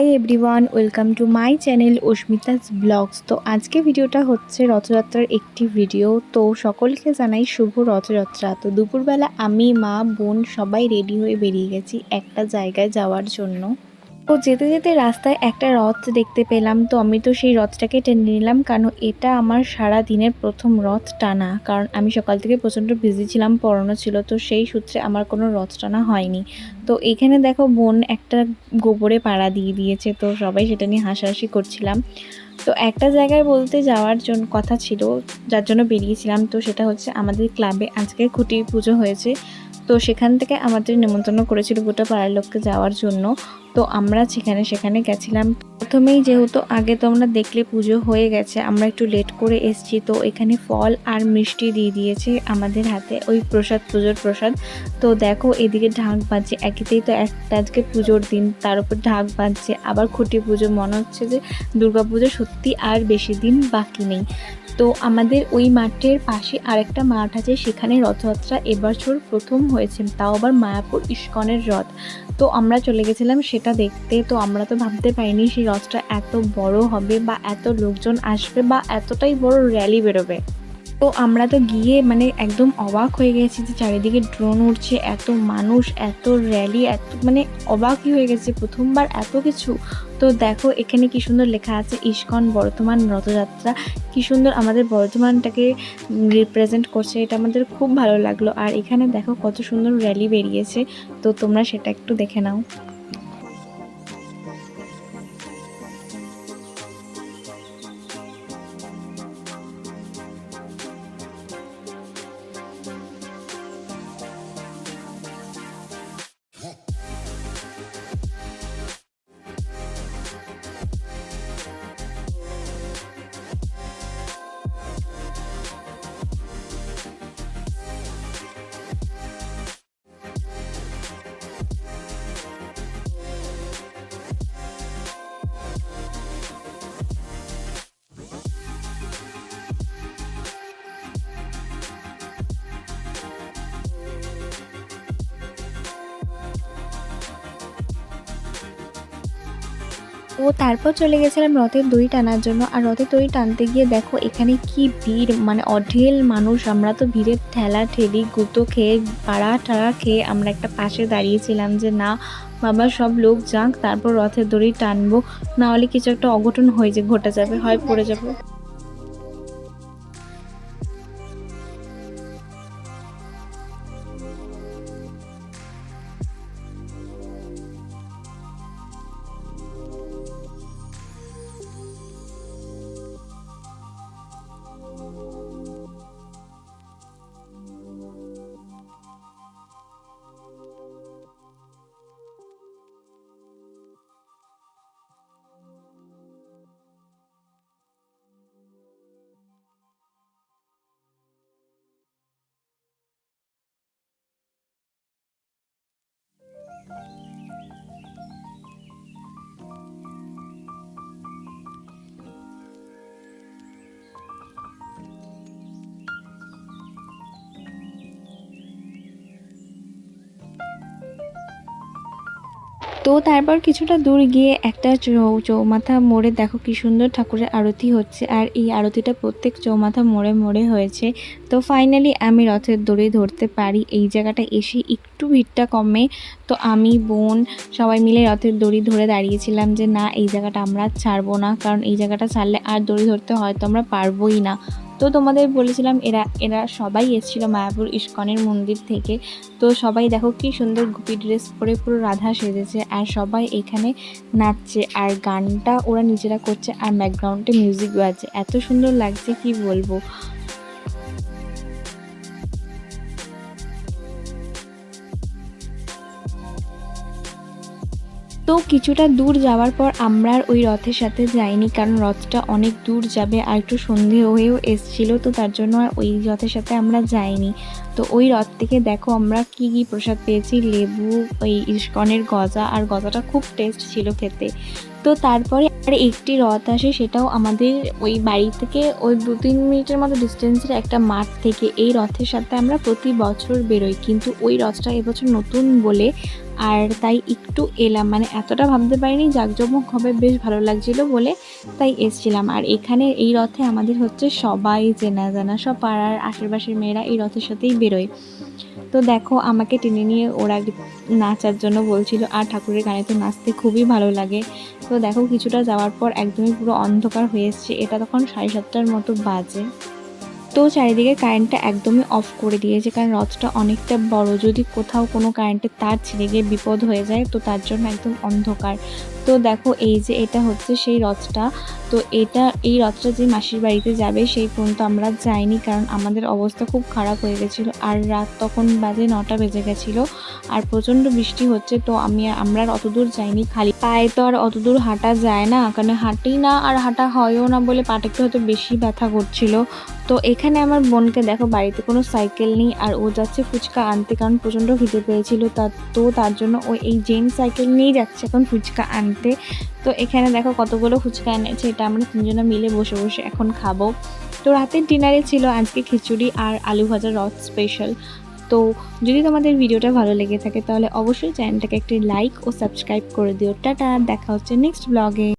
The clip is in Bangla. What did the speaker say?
Hi everyone welcome to my channel Asmita's vlogs তো আজকে ভিডিওটা হচ্ছে রথযাত্রার একটি ভিডিও তো সকলকে জানাই শুভ রথযাত্রা। তো দুপুরবেলা আমি, মা, বোন সবাই রেডি হয়ে বেরিয়ে গেছি একটা জায়গায় যাওয়ার জন্য। তো যেতে যেতে রাস্তায় একটা রথ দেখতে পেলাম। তো আমি তো সেই রথটাকে টেনে নিলাম, কারণ এটা আমার সারা দিনের প্রথম রথ টানা। কারণ আমি সকাল থেকে প্রচণ্ড বিজি ছিলাম, পড়ানো ছিল, তো সেই সূত্রে আমার কোনো রথ টানা হয়নি। তো এখানে দেখো বোন একটা গোবরে পাড়া দিয়ে দিয়েছে, তো সবাই সেটা নিয়ে হাসাহাসি করছিলাম। তো একটা জায়গায় বলতে যাওয়ার জন্য কথা ছিল, যার জন্য বেরিয়েছিলাম। তো সেটা হচ্ছে আমাদের ক্লাবে আজকে খুঁটি পুজো হয়েছে। তো সেখান থেকে আমাদের নিমন্ত্রণ করেছিল গোটা পাড়ার লোককে যাওয়ার জন্য। তো আমরা সেখানে সেখানে গেছিলাম। প্রথমেই যেহেতু আগে তো আমরা দেখলে পুজো হয়ে গেছে, আমরা একটু লেট করে এসছি, তো এখানে ফল আর মিষ্টি দিয়ে দিয়েছে আমাদের হাতে ওই প্রসাদ, পুজোর প্রসাদ। তো দেখো এদিকে ঢাক বাজছে একেতেই তো একটা আজকে পুজোর দিন, তার উপর ঢাক বাজছে, আবার খুঁটি পুজো, মনে হচ্ছে যে দুর্গা পুজো সত্যি আর বেশি দিন বাকি নেই। তো আমাদের ওই মাঠের পাশে আরেকটা মাঠ আছে, সেখানে রথযাত্রা এবছর প্রথম হয়েছে, তাও আবার মায়াপুর ইস্কনের রথ তো আমরা চলে গেছিলাম সেটা দেখতে, তো আমরা তো ভাবতে পারিনি সেই রথটা এত বড় হবে বা এত লোকজন আসবে বা এতটাই বড় র্যালি বেরোবে। তো আমরা তো গিয়ে মানে একদম অবাক হয়ে গেছি যে চারিদিকে ড্রোন উঠছে এত মানুষ, এত র্যালি এত মানে অবাকই হয়ে গেছে প্রথমবার এত কিছু। তো দেখো এখানে কি সুন্দর লেখা আছে, ইস্কন বর্তমান রথযাত্রা। কি সুন্দর আমাদের বর্ধমানটাকে রিপ্রেজেন্ট করছে, এটা আমাদের খুব ভালো লাগল। আর এখানে দেখো কত সুন্দর র্যালি বেরিয়েছে, তো তোমরা সেটা একটু দেখে নাও। ও তারপর চলে গেছিলাম রথের দই টানার জন্য। আর রথের দই টানতে গিয়ে দেখো, এখানে কি ভিড়। মানে অঢেল মানুষ। আমরা তো ভিড়ের ঠেলা ঠেলি, গুঁতো খেয়ে, পাড়া টাড়া খেয়ে আমরা একটা পাশে দাঁড়িয়েছিলাম যে, না, বাবা, সব লোক যাক, তারপর রথের দড়ি টানবো। নাহলে কিছু একটা অঘটন হয়ে যে, ঘটে যাবে, হয় পড়ে যাব। তো তারপর কিছুটা দূর গিয়ে একটা চৌমাথা মোড়ে দেখো কি সুন্দর ঠাকুরের আরতি হচ্ছে। আর এই আরতিটা প্রত্যেক চৌমাথা মোড়ে মোড়ে হয়েছে। তো ফাইনালি আমি রথের দড়ি ধরতে পারি। এই জায়গাটা এসে একটু ভিড়টা কমে। তো আমি, বোন সবাই মিলে রথের দড়ি ধরে দাঁড়িয়েছিলাম যে, না, এই জায়গাটা আমরা ছাড়বো না। কারণ এই জায়গাটা ছাড়লে আর দড়ি ধরতে হয়তো আমরা পারবোই না। তো তোমাদের বলেছিলাম এরা এরা সবাই এসেছিল মায়াপুর ইস্কনের মন্দির থেকে। তো সবাই দেখো কি সুন্দর গুপি ড্রেস পরে পুরো রাধা সেজেছে আর সবাই এখানে নাচছে আর গানটা ওরা নিজেরা করছে আর ব্যাকগ্রাউন্ডে মিউজিক বাজছে। এত সুন্দর লাগছে, কি বলব? তো কিছুটা দূর যাওয়ার পর আমরা আর ওই রথের সাথে যাইনি, কারণ রথটা অনেক দূর যাবে আর একটু সন্ধে হয়েও এসছিল, তো তার জন্য আর ওই রথের সাথে আমরা যাইনি। তো ওই রথ থেকে দেখো আমরা কি কি প্রসাদ পেয়েছি, লেবু, ওই ইস্কনের গজা, আর গজাটা খুব টেস্ট ছিল খেতে। তো তারপরে আর একটি রথ আসে, সেটাও আমাদের ওই বাড়ি থেকে ওই দু তিন মিনিটের মতো ডিস্টেন্সের একটা মাঠ থেকে। এই রথের সাথে আমরা প্রতি বছর বেরোই, কিন্তু ওই রথটা এবছর নতুন বলে আর তাই একটু এলাম। মানে এতটা ভাবতে পারিনি জাঁকজমক হবে, বেশ ভালো লাগছিল বলে তাই এসছিলাম। আর এখানে এই রথে আমাদের হচ্ছে সবাই চেনা জানা, সব পাড়ার আশেপাশের মেয়েরা এই রথের সাথেই বেরোয়। তো দেখো, আমাকে টেনে নিয়ে ওরা নাচার জন্য বলছিল, আর ঠাকুরের গানে তো নাচতে খুবই ভালো লাগে। তো দেখো, কিছুটা যাওয়ার পর একদমই পুরো অন্ধকার হয়ে এসছে। এটা তখন সাড়ে সাতটার মতো বাজে। তো চারিদিকে কারেন্টটা একদমই অফ করে দিয়েছে, কারণ রথটা অনেকটা বড়। যদি কোথাও কোনো কারেন্টের তার ছিঁড়ে গিয়ে বিপদ হয়ে যায়, তো তার জন্য একদম অন্ধকার। তো দেখো এই যে এটা হচ্ছে সেই রথটা। তো এটা, এই রথটা যে মাসির বাড়িতে যাবে সেই পর্যন্ত আমরা যাইনি কারণ আমাদের অবস্থা খুব খারাপ হয়ে গেছিল। আর রাত তখন বাজে নটা বেজে গেছিল আর প্রচণ্ড বৃষ্টি হচ্ছে তো আমি আমরা অত দূর যাইনি। খালি পায়ে তো আর অত দূর হাঁটা যায় না, কারণ হাঁটি না আর হাঁটা হয়ও না বলে পাটা একটু হয়তো বেশি ব্যথা করছিল। তো এখানে আমার বোনকে দেখো বাড়িতে কোনো সাইকেল নেই আর ও যাচ্ছে ফুচকা আনতে কারণ প্রচণ্ড খিদে পেয়েছিল তা, তো তার জন্য ও এই জেন সাইকেল নিয়েই যাচ্ছে এখন ফুচকা আনতে। তো এখানে দেখো কতগুলো ফুচকা এনেছে, এটা আমরা তিনজনে মিলে বসে বসে এখন খাব। তো রাতের ডিনারে ছিল আজকে খিচুড়ি আর আলু ভাজা রথ স্পেশাল তো যদি তোমাদের ভিডিওটা ভালো লেগে থাকে, তাহলে অবশ্যই চ্যানেলটাকে একটি লাইক ও সাবস্ক্রাইব করে দিও। টাটা, দেখা হচ্ছে নেক্সট ব্লগে